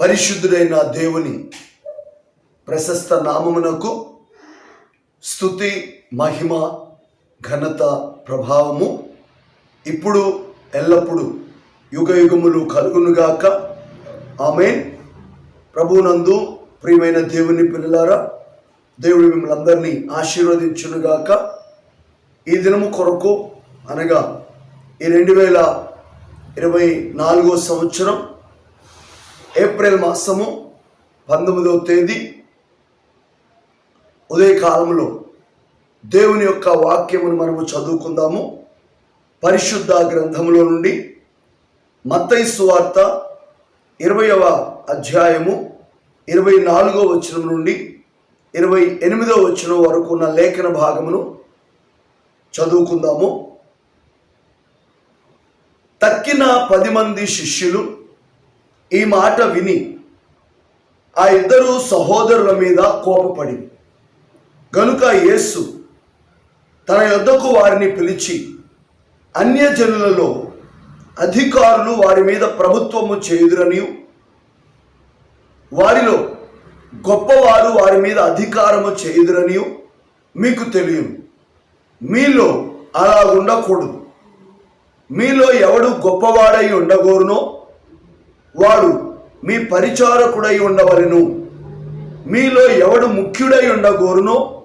పరిశుద్ధుడైన దేవుని ప్రశస్త నామమునకు స్థుతి మహిమ ఘనత ప్రభావము ఇప్పుడు ఎల్లప్పుడూ యుగ యుగములు కలుగునుగాక. ఆమె ప్రభునందు ప్రియమైన దేవుని పిల్లలారా దేవుడు మిమ్మల్ని అందరినీ ఆశీర్వదించునుగాక. ఈ దినము కొరకు అనగా ఈ రెండు వేల ఇరవై నాలుగో సంవత్సరం ఏప్రిల్ మాసము పంతొమ్మిదవ తేదీ ఉదయకాలంలో దేవుని యొక్క వాక్యమును మనము చదువుకుందాము. పరిశుద్ధ గ్రంథములో నుండి మత్తయి సువార్త ఇరవయవ అధ్యాయము ఇరవై నాలుగో వచనం నుండి ఇరవై ఎనిమిదో వచనం వరకు ఉన్న లేఖన భాగమును చదువుకుందాము. తక్కిన పది మంది శిష్యులు ఈ మాట విని ఆ ఇద్దరు సహోదరుల మీద కోపపడి గనుక యేసు తన యొద్దకు వారిని పిలిచి అన్యజనులలో అధికారులు వారి మీద ప్రభుత్వము చేయుదురని వారిలో గొప్పవారు వారి మీద అధికారము చేయుదురని మీకు తెలియదు మీలో అలా ఉండకూడదు. మీలో ఎవడు గొప్పవాడై ఉండగోరునో వాడు మీ పరిచారకుడై ఉండవలెను. మీలో ఎవడు ముఖ్యుడై ఉండగోరునో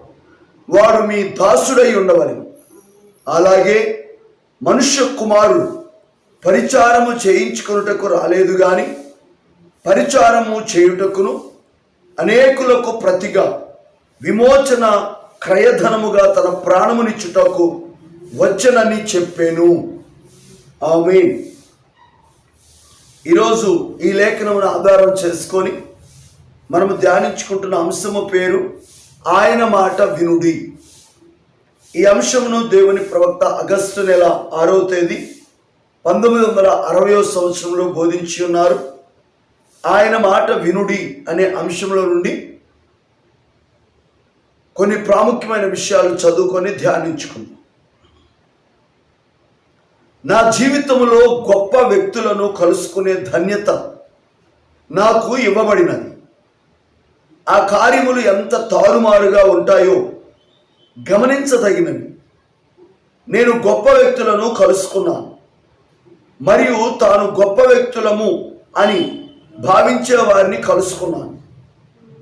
వాడు మీ దాసుడై ఉండవలెను. అలాగే మనుష్య కుమారుడు పరిచారము చేయించుకొనుటకు రాలేదు గాని పరిచారము చేయుటకును అనేకులకు ప్రతిగా విమోచన క్రయధనముగా తన ప్రాణమునిచ్చుటకు వచ్చనని చెప్పాను. మీన్ ఈరోజు ఈ లేఖనమును ఆధారం చేసుకొని మనము ధ్యానించుకుంటున్న అంశము పేరు ఆయన మాట వినుడి. ఈ అంశమును దేవుని ప్రవక్త ఆగస్టు నెల ఆరవ తేదీ పంతొమ్మిది వందల అరవయో సంవత్సరంలో బోధించి ఉన్నారు. ఆయన మాట వినుడి అనే అంశంలో నుండి కొన్ని ప్రాముఖ్యమైన విషయాలు చదువుకొని ధ్యానించుకుందాం. నా జీవితంలో గొప్ప వ్యక్తులను కలుసుకునే ధన్యత నాకు ఇవ్వబడినది. ఆ కార్యములు ఎంత తారుమారుగా ఉంటాయో గమనించదగినవి. నేను గొప్ప వ్యక్తులను కలుసుకున్నాను. మరియు తాను గొప్ప వ్యక్తులము అని భావించే వారిని కలుసుకున్నాను.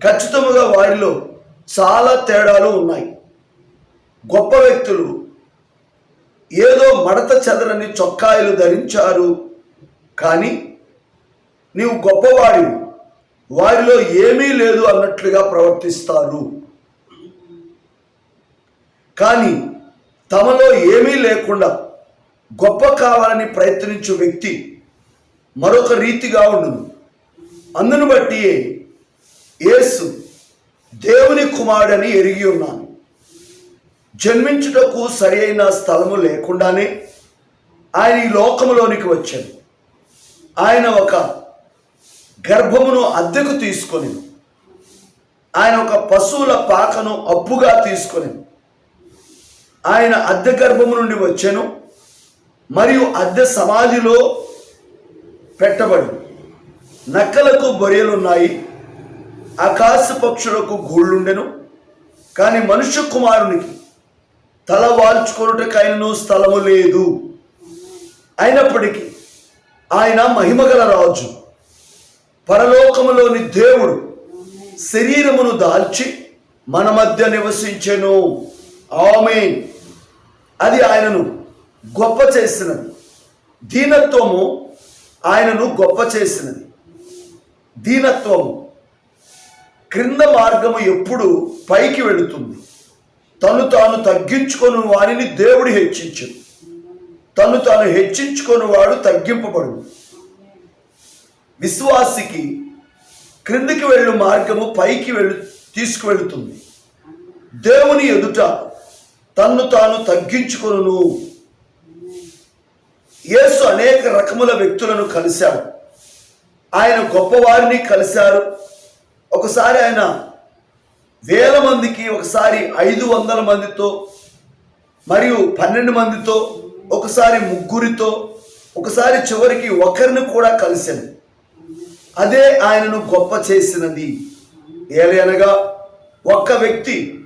ఖచ్చితముగా వారిలో చాలా తేడాలు ఉన్నాయి. గొప్ప వ్యక్తులు ఏదో మడత చెదరని చొక్కాయలు ధరించారు. కానీ నీవు గొప్పవాడివి వారిలో ఏమీ లేదు అన్నట్లుగా ప్రవర్తిస్తారు. కానీ తమలో ఏమీ లేకుండా గొప్ప కావాలని ప్రయత్నించు వ్యక్తి మరొక రీతిగా ఉండును. అందును బట్టి యేసు దేవుని కుమారుడని ఎరిగి ఉన్నాను. జన్మించుటకు సరి అయిన స్థలము లేకుండానే ఆయన ఈ లోకములోనికి వచ్చాడు. ఆయన ఒక గర్భమును అద్దెకు తీసుకొని ఆయన ఒక పశువుల పాకను అప్పుగా తీసుకొని ఆయన అద్దె గర్భము నుండి వచ్చాను మరియు అద్దె సమాధిలో పెట్టబడి నక్కలకు బొరియలున్నాయి ఆకాశ పక్షులకు గూళ్ళుండెను కానీ మనుష్య కుమారునికి తల వాల్చుకొనుటకైనను స్థలము లేదు. అయినప్పటికీ ఆయన మహిమగల రాజు పరలోకములోని దేవుడు శరీరమును దాల్చి మన మధ్య నివసించెను. ఆమె అది ఆయనను గొప్ప చేసినది. దీనత్వము ఆయనను గొప్ప చేసినది. దీనత్వము క్రింద మార్గము ఎప్పుడు పైకి వెళుతుంది. తను తాను తగ్గించుకొని వాడిని దేవుడు హెచ్చించు తను తాను హెచ్చించుకొని వాడు తగ్గింపబడు విశ్వాసికి క్రిందికి వెళ్ళు మార్గము పైకి వెళ్ళు తీసుకువెళుతుంది. దేవుని ఎదుట తన్ను తాను తగ్గించుకొనును. యేసు అనేక రకముల వ్యక్తులను కలిశాడు. ఆయన గొప్పవారిని కలిశారు. ఒకసారి ఆయన వేల మందికి ఒకసారి ఐదు వందల మందితో మరియు పన్నెండు మందితో ఒకసారి ముగ్గురితో ఒకసారి చివరికి ఒకరిని కూడా కలిశాను. అదే ఆయనను గొప్ప చేసినది. ఏలయనగా ఒక్క వ్యక్తి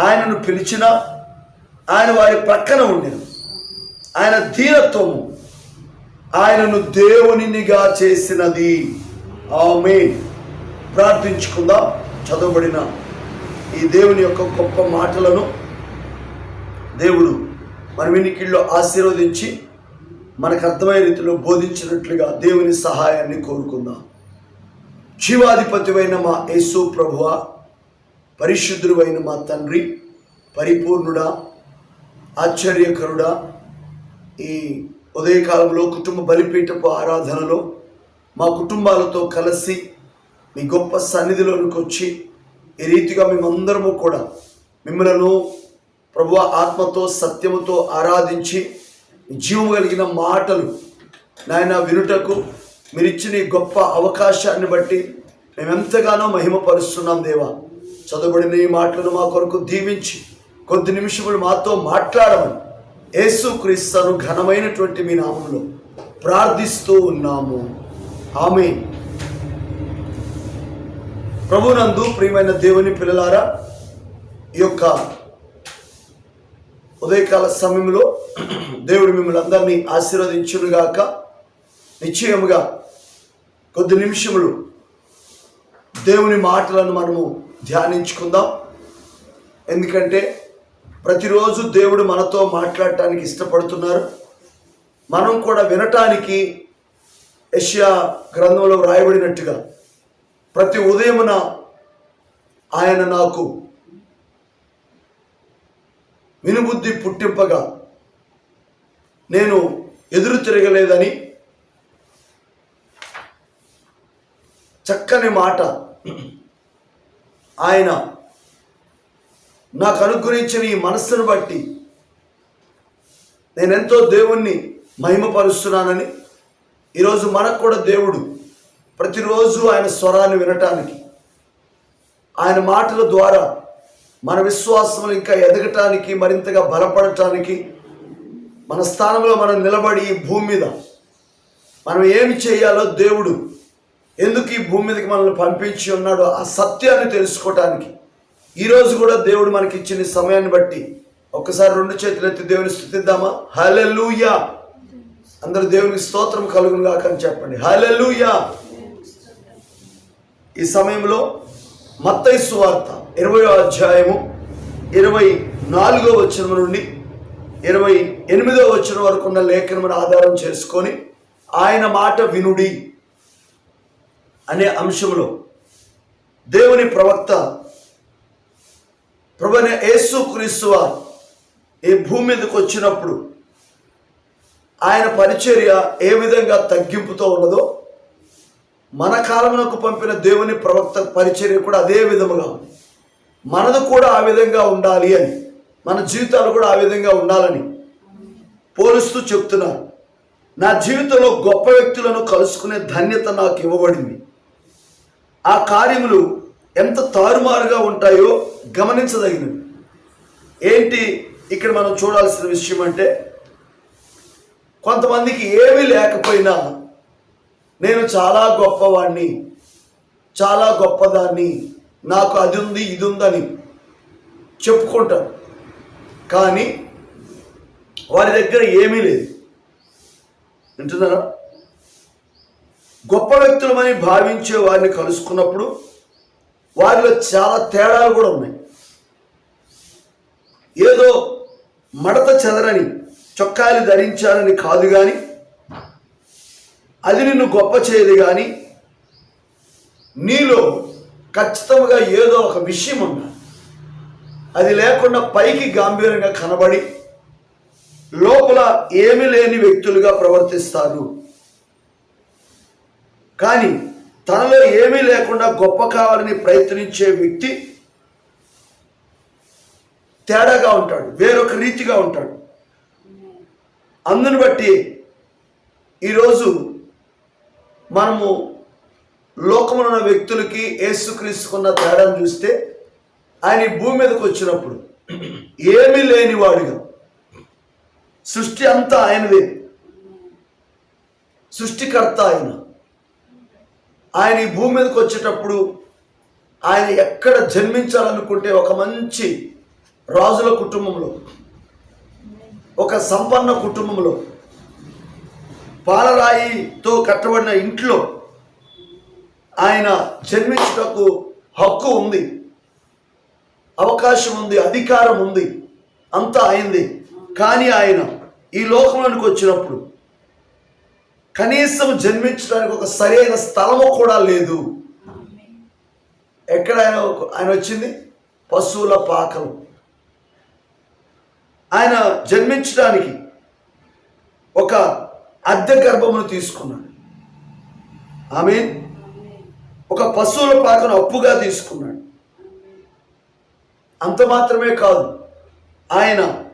ఆయనను పిలిచినా ఆయన వారి ప్రక్కన ఉండేను. ఆయన ధీరత్వము ఆయనను దేవునినిగా చేసినది. ఆమె ప్రార్థించుకుందాం. చదవబడిన ఈ దేవుని యొక్క గొప్ప మాటలను దేవుడు మన వినికిల్లో ఆశీర్వదించి మనకు అర్థమయ్యే రీతిలో బోధించినట్లుగా దేవుని సహాయాన్ని కోరుకుందాం. జీవాధిపతివైన మా యేసు ప్రభువ పరిశుద్ధుడైన మా తండ్రి పరిపూర్ణుడా ఆశ్చర్యకరుడా ఈ ఉదయకాలంలో కుటుంబ బలిపీఠపు ఆరాధనలో మా కుటుంబాలతో కలిసి మీ గొప్ప సన్నిధిలోనికి వచ్చి ఈ రీతిగా మేమందరము కూడా మిమ్మలను ప్రభు ఆత్మతో సత్యముతో ఆరాధించి జీవము కలిగిన మాటలు నాయన వినుటకు మీరు ఇచ్చిన ఈ గొప్ప అవకాశాన్ని బట్టి మేమెంతగానో మహిమపరుస్తున్నాం దేవా. చదవబడిన ఈ మాటలను మా కొరకు దీవించి కొద్ది నిమిషములు మాతో మాట్లాడమని యేసు క్రీస్తును ఘనమైనటువంటి మీ నామంలో ప్రార్థిస్తూ ఉన్నాము. ఆమె ప్రభునందు ప్రియమైన దేవుని పిల్లలారా ఈ యొక్క ఉదయకాల సమయంలో దేవుడు మిమ్మల్ని అందరినీ ఆశీర్వదించునుగాక. నిశ్చయముగా కొద్ది నిమిషములు దేవుని మాటలను మనము ధ్యానించుకుందాం. ఎందుకంటే ప్రతిరోజు దేవుడు మనతో మాట్లాడటానికి ఇష్టపడుతున్నారు. మనం కూడా వినటానికి యష్యా గ్రంథంలో వ్రాయబడినట్టుగా ప్రతి ఉదయమున ఆయన నాకు వినుబుద్ధి పుట్టింపగా నేను ఎదురు తిరగలేదని చక్కని మాట ఆయన నాకు అనుగ్రహించిన ఈ మనస్సును బట్టి నేనెంతో దేవుణ్ణి మహిమపరుస్తున్నానని ఈరోజు మనకు కూడా దేవుడు ప్రతిరోజు ఆయన స్వరాన్ని వినటానికి ఆయన మాటల ద్వారా మన విశ్వాసములు ఇంకా ఎదగటానికి మరింతగా బలపడటానికి మన స్థానంలో మనం నిలబడి ఈ భూమి మీద మనం ఏమి చేయాలో దేవుడు ఎందుకు ఈ భూమి మీదకి మనల్ని పంపించి ఉన్నాడో ఆ సత్యాన్ని తెలుసుకోవటానికి ఈరోజు కూడా దేవుడు మనకి ఇచ్చిన సమయాన్ని బట్టి ఒక్కసారి రెండు చేతులు ఎత్తి దేవుని స్థుతిద్దామా? హలెలుయా అందరూ దేవునికి స్తోత్రం కలుగునుగా అని చెప్పండి. హలెలుయా ఈ సమయంలో మత్తై సువార్త ఇరవై అధ్యాయము ఇరవై నాలుగో వచనం నుండి ఇరవై ఎనిమిదో వచనం వరకు ఉన్న లేఖనమును ఆధారం చేసుకొని ఆయన మాట వినుడి అనే అంశంలో దేవుని ప్రవక్త ప్రభున యేసు క్రీస్తువ ఈ భూమి మీదకి వచ్చినప్పుడు ఆయన పరిచర్య ఏ విధంగా తగ్గింపుతో ఉన్నదో మన కాలంలోకి పంపిన దేవుని ప్రవక్త పరిచర్య కూడా అదే విధముగా ఉంది. మనది కూడా ఆ విధంగా ఉండాలి అని మన జీవితాలు కూడా ఆ విధంగా ఉండాలని పోలుస్తూ చెప్తున్నారు. నా జీవితంలో గొప్ప వ్యక్తులను కలుసుకునే ధన్యత నాకు ఇవ్వబడింది. ఆ కార్యములు ఎంత తారుమారుగా ఉంటాయో గమనించదగినవి. ఏంటి? ఇక్కడ మనం చూడాల్సిన విషయం అంటే కొంతమందికి ఏమీ లేకపోయినా నేను చాలా గొప్పవాడిని చాలా గొప్పదాన్ని నాకు అది ఉంది ఇది ఉందని చెప్పుకుంటారు కానీ వారి దగ్గర ఏమీ లేదు. వింటున్నారా? గొప్ప వ్యక్తులమని భావించే వారిని కలుసుకున్నప్పుడు వారిలో చాలా తేడాలు కూడా ఉన్నాయి. ఏదో మడత చెదరని చొక్కాలు ధరించాలని కాదు కానీ అది నిన్ను గొప్ప చేయదు కానీ నీలో ఖచ్చితంగా ఏదో ఒక విషయం ఉండాలి అది లేకుండా పైకి గాంభీర్యంగా కనబడి లోపల ఏమీ లేని వ్యక్తులుగా ప్రవర్తిస్తారు. కానీ తనలో ఏమీ లేకుండా గొప్ప కావాలని ప్రయత్నించే వ్యక్తి తేడాగా ఉంటాడు వేరొక రీతిగా ఉంటాడు. అందుని బట్టి ఈరోజు మనము లోకములో ఉన్న వ్యక్తులకి ఏసుక్రీస్తుకున్న తేడాను చూస్తే ఆయన ఈ భూమి మీదకి వచ్చినప్పుడు ఏమీ లేనివాడుగా సృష్టి అంతా ఆయనదే. సృష్టికర్త ఆయన. ఆయన ఈ భూమి మీదకి వచ్చేటప్పుడు ఆయన ఎక్కడ జన్మించాలనుకుంటే ఒక మంచి రాజుల కుటుంబంలో ఒక సంపన్న కుటుంబంలో పాలరాయితో కట్టబడిన ఇంట్లో ఆయన జన్మించుటకు హక్కు ఉంది. అవకాశం ఉంది అధికారం ఉంది అంతా అయింది. కానీ ఆయన ఈ లోకంలోనికి వచ్చినప్పుడు కనీసం జన్మించడానికి ఒక సరైన స్థలము కూడా లేదు. ఎక్కడ ఆయన ఆయన వచ్చింది? పశువుల పాకలు ఆయన జన్మించడానికి ఒక అద్దె గర్భమును తీసుకున్నాడు. ఆమె ఒక పశువుల పాకను అప్పుగా తీసుకున్నాడు. అంత మాత్రమే కాదు ఆయన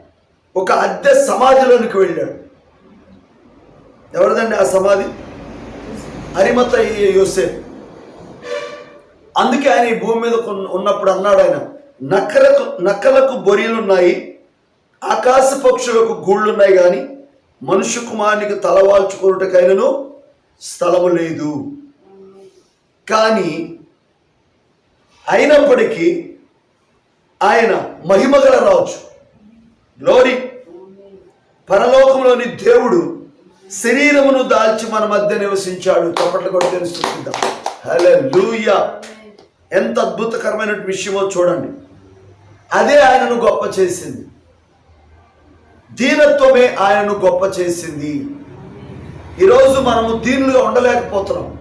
ఒక అద్దె సమాధిలోనికి వెళ్ళాడు. ఎవరిదండి ఆ సమాధి? అరిమత యోసేఫ్ అందుకే ఆయన ఈ భూమి మీద కొన్- ఉన్నప్పుడు అన్నాడు ఆయన నక్కలకు నక్కలకు బొరియలున్నాయి ఆకాశ పక్షులకు గూళ్ళున్నాయి కానీ మనుష్య కుమారునికి తలవాల్చుకున్నటకైనను స్థలము లేదు. కానీ అయినప్పటికీ ఆయన మహిమగల రాజు. గ్లోరీ పరలోకంలోని దేవుడు శరీరమును దాల్చి మన మధ్య నివసించాడు. చప్పట్లు కూడా తెలుసుకుందాం. లూయ ఎంత అద్భుతకరమైన విషయమో చూడండి. అదే ఆయనను గొప్ప చేసింది. దీనత్వమే ఆయనను గొప్ప చేసింది. ఈరోజు మనము దీనులుగా ఉండలేకపోతున్నాం.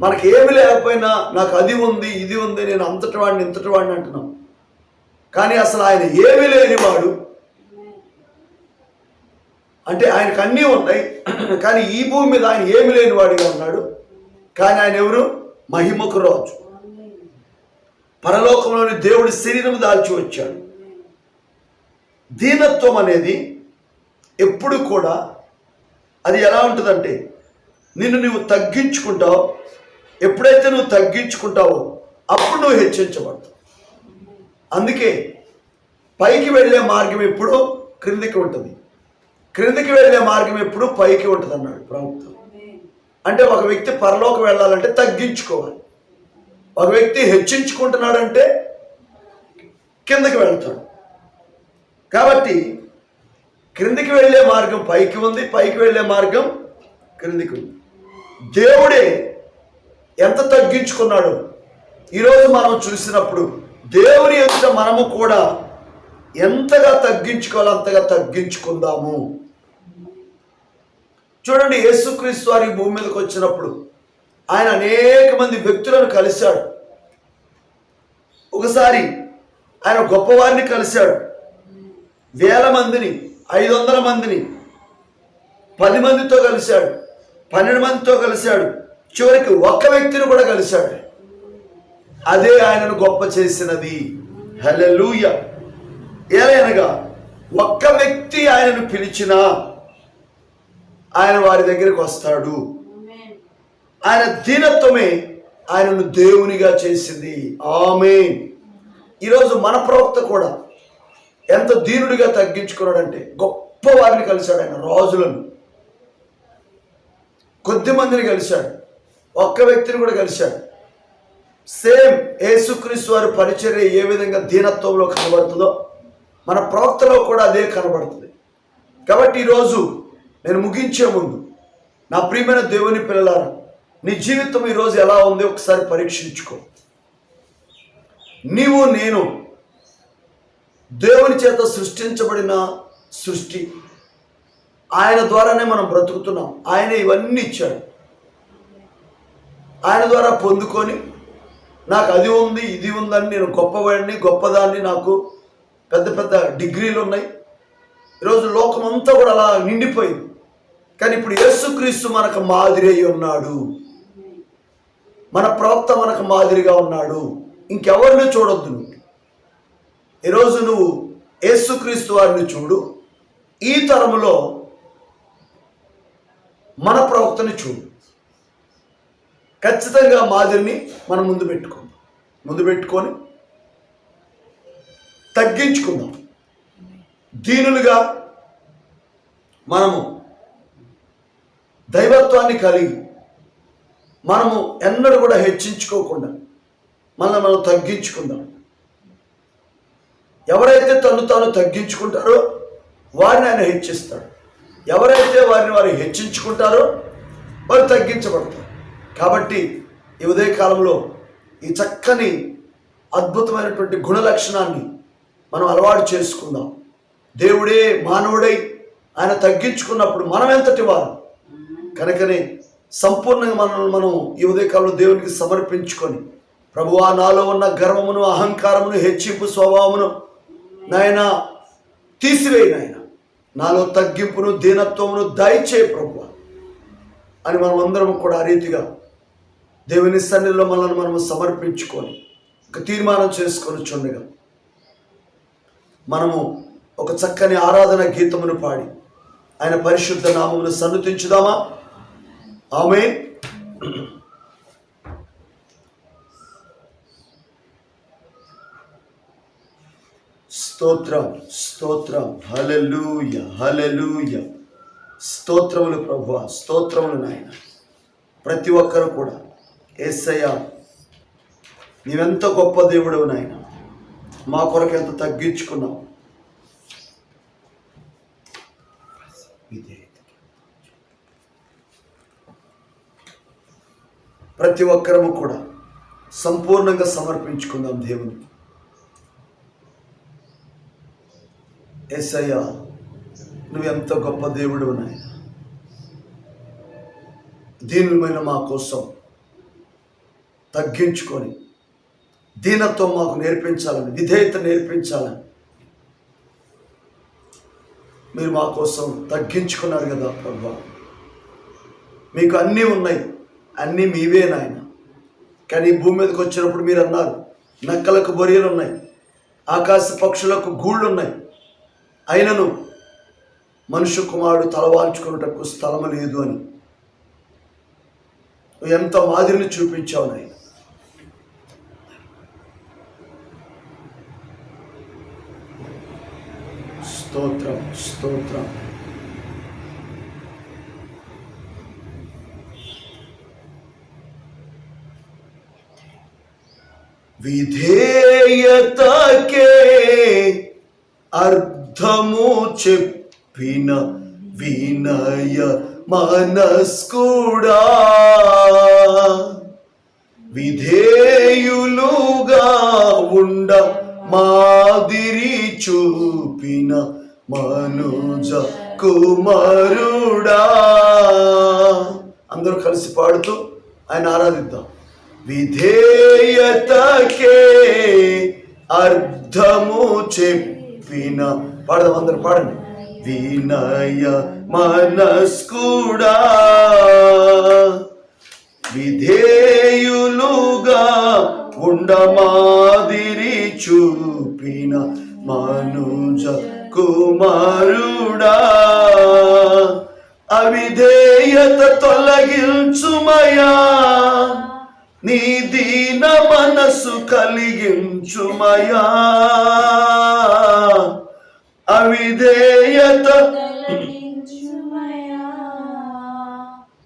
మనకి ఏమి లేకపోయినా నాకు అది ఉంది ఇది ఉంది నేను అంతటి వాడిని ఇంతటి వాడిని అంటున్నాం. కానీ అసలు ఆయన ఏమి లేనివాడు. అంటే ఆయనకు అన్నీ ఉన్నాయి కానీ ఈ భూమి మీద ఆయన ఏమి లేనివాడిగా ఉన్నాడు. కానీ ఆయన ఎవరు? మహిమకు రాజు. పరలోకంలోని దేవుడి శరీరం దాల్చి వచ్చాడు. దీనత్వం అనేది ఎప్పుడు కూడా అది ఎలా ఉంటుందంటే నిన్ను నువ్వు తగ్గించుకుంటావు ఎప్పుడైతే నువ్వు తగ్గించుకుంటావో అప్పుడు నువ్వు హెచ్చరించబడతావు. అందుకే పైకి వెళ్ళే మార్గం ఎప్పుడూ క్రిందికి ఉంటుంది. క్రిందికి వెళ్ళే మార్గం ఎప్పుడు పైకి ఉంటుంది అన్నాడు ప్రభుత్వం. అంటే ఒక వ్యక్తి పరలోకి వెళ్ళాలంటే తగ్గించుకోవాలి. ఒక వ్యక్తి హెచ్చించుకుంటున్నాడంటే కిందకి వెళ్తాడు. కాబట్టి క్రిందికి వెళ్ళే మార్గం పైకి ఉంది పైకి వెళ్ళే మార్గం క్రిందికి ఉంది దేవుడే ఎంత తగ్గించుకున్నాడు ఈరోజు మనం చూసినప్పుడు దేవుని ఎదుట మనము కూడా ఎంతగా తగ్గించుకోవాలో అంతగా తగ్గించుకుందాము. చూడండి యేసుక్రీస్తు వారి భూమి మీదకి వచ్చినప్పుడు ఆయన అనేక మంది వ్యక్తులను కలిశాడు. ఒకసారి ఆయన గొప్పవారిని కలిశాడు. వేల మందిని ఐదు వందల మందిని పది మందితో కలిశాడు పన్నెండు మందితో కలిశాడు చివరికి ఒక్క వ్యక్తిని కూడా కలిశాడు. అదే ఆయనను గొప్ప చేసినది. హల్లెలూయ. ఏలైనగా ఒక్క వ్యక్తి ఆయనను పిలిచినా ఆయన వారి దగ్గరికి వస్తాడు. ఆయన దీనత్వమే ఆయనను దేవునిగా చేసింది. ఆమె ఈరోజు మన ప్రవక్త కూడా ఎంత దీనుడిగా తగ్గించుకున్నాడంటే గొప్ప వారిని కలిశాడు ఆయన రాజులను. కొద్ది మందిని కలిశాడు. ఒక్క వ్యక్తిని కూడా కలిశాడు. సేమ్ యేసుక్రీస్తు వారి పరిచర్య ఏ విధంగా దీనత్వంలో కనబడుతుందో మన ప్రవక్తలో కూడా అదే కనబడుతుంది. కాబట్టి ఈరోజు నేను ముగించే ముందు నా ప్రియమైన దేవుని పిల్లలారా నీ జీవితం ఈరోజు ఎలా ఉంది ఒకసారి పరీక్షించుకో. నీవు నేను దేవుని చేత సృష్టించబడిన సృష్టి. ఆయన ద్వారానే మనం బ్రతుకుతున్నాం. ఆయన ఇవన్నీ ఇచ్చాడు. ఆయన ద్వారా పొందుకొని నాకు అది ఉంది ఇది ఉందని నేను గొప్పవాడిని గొప్పదాన్ని నాకు పెద్ద పెద్ద డిగ్రీలు ఉన్నాయి. ఈరోజు లోకం అంతా కూడా అలా నిండిపోయింది. కానీ ఇప్పుడు యేసుక్రీస్తు మనకు మాదిరి అయి ఉన్నాడు. మన ప్రవక్త మనకు మాదిరిగా ఉన్నాడు. ఇంకెవరిని చూడొద్దు నువ్వు. ఈరోజు నువ్వు యేసుక్రీస్తు వారిని చూడు. ఈ తరములో మన ప్రవక్తని చూడు. ఖచ్చితంగా మాదిరిని మనం ముందు పెట్టుకుందాం. ముందు పెట్టుకొని తగ్గించుకుందాం. దీనులుగా మనము దైవత్వాన్ని కలిగి మనము ఎన్నడూ కూడా హెచ్చించుకోకుండా మనల్ని మనం తగ్గించుకుందాం. ఎవరైతే తను తాను తగ్గించుకుంటారో వారిని ఆయన హెచ్చిస్తాడు. ఎవరైతే వారిని వారు హెచ్చించుకుంటారో వారు తగ్గించబడతారు. కాబట్టి ఈ ఉదయకాలంలో ఈ చక్కని అద్భుతమైనటువంటి గుణ లక్షణాన్ని మనం అలవాటు చేసుకుందాం. దేవుడే మానవుడై ఆయన తగ్గించుకున్నప్పుడు మనం ఎంతటి వారు. కనుకనే సంపూర్ణంగా మనల్ని మనం ఈ ఉదయకాలంలో దేవునికి సమర్పించుకొని ప్రభువా నాలో ఉన్న గర్వమును అహంకారమును హెచ్చింపు స్వభావమును నాయన తీసివేయి నాయన. నాలో తగ్గింపును దీనత్వమును దయచేయ ప్రభు అని మనం అందరం కూడా ఆ రీతిగా దేవుని సన్నిధిలో మనల్ని మనం సమర్పించుకొని ఒక తీర్మానం చేసుకొని చుండగా మనము ఒక చక్కని ఆరాధన గీతమును పాడి ఆయన పరిశుద్ధ నామమును సన్నతించుదామా? ఆమె స్తోత్రం స్తోత్రం. హలలుయ హలలుయ స్తోత్రములు ప్రభు స్తోత్రములు నాయన. ప్రతి ఒక్కరు కూడా. ఏసయ్య నీవెంత గొప్ప దేవుడు నాయన. మా కొరకు ఎంత తగ్గించుకున్నావు. ప్రతి ఒక్కరము కూడా సంపూర్ణంగా సమర్పించుకుందాం దేవునికి. ఎస్ఐయా నువ్వెంత గొప్ప దేవుడు నాయన. దీనులమైన మా కోసం తగ్గించుకొని దీనత్వం మాకు నేర్పించాలని విధేయత నేర్పించాలని మీరు మా కోసం తగ్గించుకున్నారు కదా ప్రభా. మీకు అన్నీ ఉన్నాయి అన్నీ మీవే నాయన. కానీ భూమి మీదకి వచ్చినప్పుడు మీరు అన్నారు నక్కలకు బొరియలు ఉన్నాయి ఆకాశ పక్షులకు గూళ్ళు ఉన్నాయి అయినను మనుష్య కుమారుడు తలవాల్చుకున్నటకు స్థలము లేదు అని. ఎంత మాదిరిని చూపించావు నాయన. స్తోత్రం స్తోత్రం. విధేయతకే అర్థ అర్థము చెప్పిన వినయ మనస్కుడా. విధేయులుగా ఉండ మాదిరి చూపిన మనుజ కుమారుడా. అందరూ కలిసి పాడుతూ ఆయన ఆరాధిద్దాం. విధేయతకే అర్థము చెప్పిన పాడదాం అందరు పాడండి. వినయ మనస్కుడా విధేయులుగా ఉండ మాదిరి చూపిన మనుజ కుమారుడా అవిధేయత తొలగించుమయా నీ దీన మనసు కలిగించుమయా. అవిధేయత.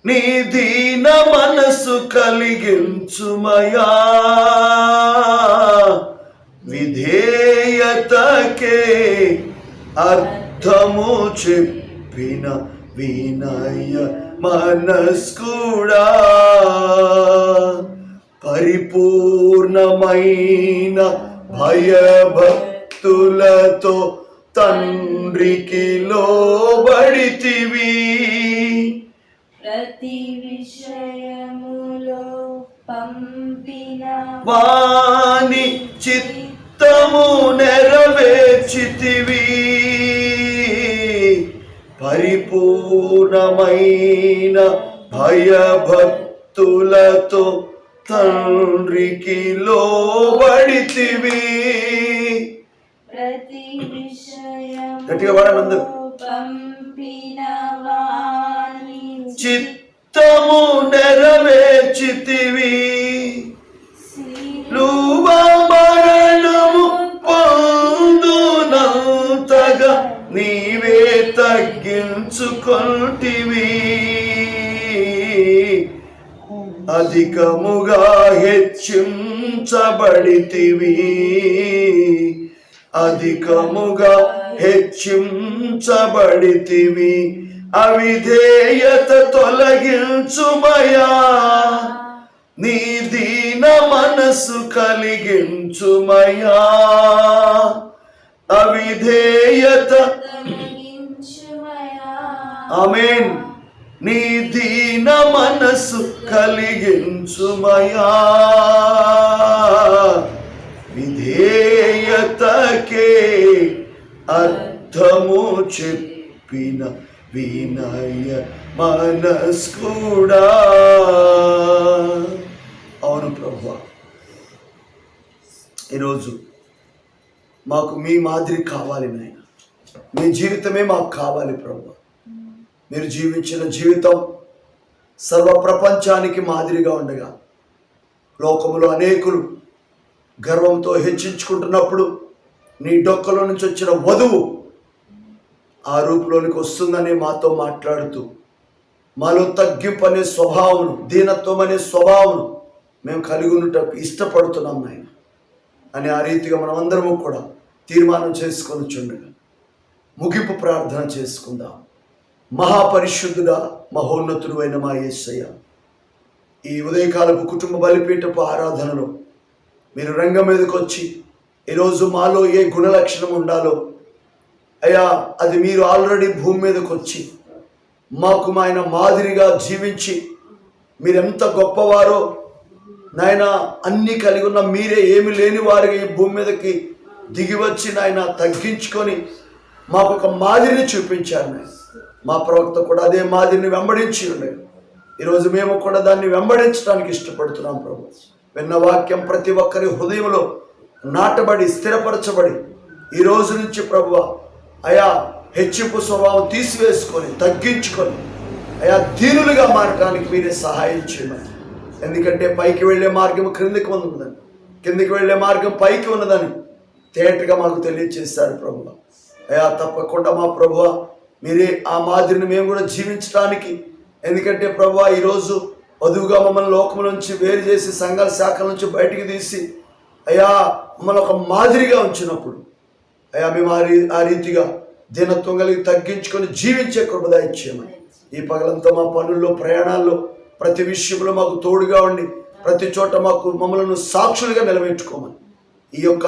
నీ దీన మనసు కలిగించుమయా. విధేయతకే అర్థము చెప్పిన వినయ మనస్కుడా. పరిపూర్ణమైన భయభక్తులతో తండ్రికి లోబడితివి. ప్రతి విషయములో పంపిన వాని చిత్తము నెరవేర్చితివి. పరిపూర్ణమైన భయభక్తులతో తండ్రికి లోబడితివి. ప్రతి విషయం. పంపిన వాణి చిత్తము నెరవేర్చితివి. మరణము పొందునంతగా నీవే తగ్గించుకొంటివి. అధికముగా హెచ్చించబడితివి. అధికముగా హెచ్చించబడితివి. అవిధేయత తొలగించుమయా. నీ దీన మనసు కలిగించుమయా. అవిధేయత ఆమేన్. నీ దీన మనసు కలిగించుమయా. విధేయతకే అర్థము చెప్పిన వినయ మనస్కుడా అవును ప్రభు ఈరోజు మాకు మీ మాదిరి కావాలి నాయన. మీ జీవితమే మాకు కావాలి ప్రభు మీరు జీవించిన జీవితం సర్వ ప్రపంచానికి మాదిరిగా ఉండగా లోకములో అనేకులు గర్వంతో హెచ్చించుకుంటున్నప్పుడు నీ డొక్కలో నుంచి వచ్చిన వధువు ఆ రూపులోనికి వస్తుందని మాతో మాట్లాడుతూ మాలో తగ్గింపు అనే స్వభావం దీనత్వం అనే స్వభావం మేము కలిగి ఉండటం ఇష్టపడుతున్నాం నాయన అని ఆ రీతిగా మనం అందరము కూడా తీర్మానం చేసుకొని చుండగా ముగింపు ప్రార్థన చేసుకుందాం. మహాపరిశుద్ధుడా మహోన్నతుడు అయిన మా ఏసయ్య ఈ ఉదయకాలపు కుటుంబ బలిపీఠపు ఆరాధనలో మీరు రంగం మీదకి వచ్చి ఈరోజు మాలో ఏ గుణ లక్షణం ఉండాలో అయ్యా అది మీరు ఆల్రెడీ భూమి మీదకి వచ్చి మాకు మా ఆయన మాదిరిగా జీవించి మీరెంత గొప్పవారో నాయన అన్నీ కలిగి ఉన్న మీరే ఏమి లేని వారికి ఈ భూమి మీదకి దిగి వచ్చి నాయన తగ్గించుకొని మాకు ఒక మాదిరిని చూపించారు. మా ప్రవక్త కూడా అదే మాదిరిని వెంబడించి ఉండే. ఈరోజు మేము కూడా దాన్ని వెంబడించడానికి ఇష్టపడుతున్నాం ప్రభు. విన్న వాక్యం ప్రతి ఒక్కరి హృదయంలో నాటబడి స్థిరపరచబడి ఈ రోజు నుంచి ప్రభువ అయా హెచ్చింపు స్వభావం తీసివేసుకొని తగ్గించుకొని అయా దీనులుగా మారడానికి మీరే సహాయం చేయమని. ఎందుకంటే పైకి వెళ్ళే మార్గం క్రిందికి ఉన్నదని కిందికి వెళ్ళే మార్గం పైకి ఉన్నదని తేటగా మాకు తెలియజేశారు ప్రభు అయా తప్పకుండా మా ప్రభువ మీరే ఆ మాదిరిని మేము కూడా జీవించడానికి ఎందుకంటే ప్రభు ఈరోజు వధువుగా మమ్మల్ని లోకం నుంచి వేరు చేసి సంఘాల శాఖల నుంచి బయటికి తీసి అయా మమ్మల్ని ఒక మాదిరిగా ఉంచినప్పుడు అయా మేము ఆ రీ ఆ రీతిగా దీనత్వం కలిగి తగ్గించుకొని జీవించే కృపద ఇచ్చేయమని ఈ పగలంతా మా పనుల్లో ప్రయాణాల్లో ప్రతి విషయంలో మాకు తోడుగా ఉండి ప్రతి చోట మాకు మమ్మల్ని సాక్షులుగా నిలబెట్టుకోమని. ఈ యొక్క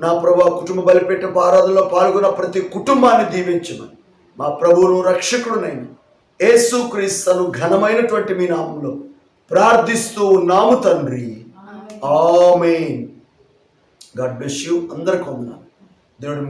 నా ప్రభు కుటుంబ బలిపెట్టే ఆరాధనలో పాల్గొన్న ప్రతి కుటుంబాన్ని దీవించమని. మా ప్రభువును రక్షకుడునైన యేసు క్రీస్తును ఘనమైనటువంటి మీ నామంలో ప్రార్థిస్తూ ఉన్నాము తండ్రి. ఆమెన్. God bless you. అందరికి వందనాలు. దేవుడు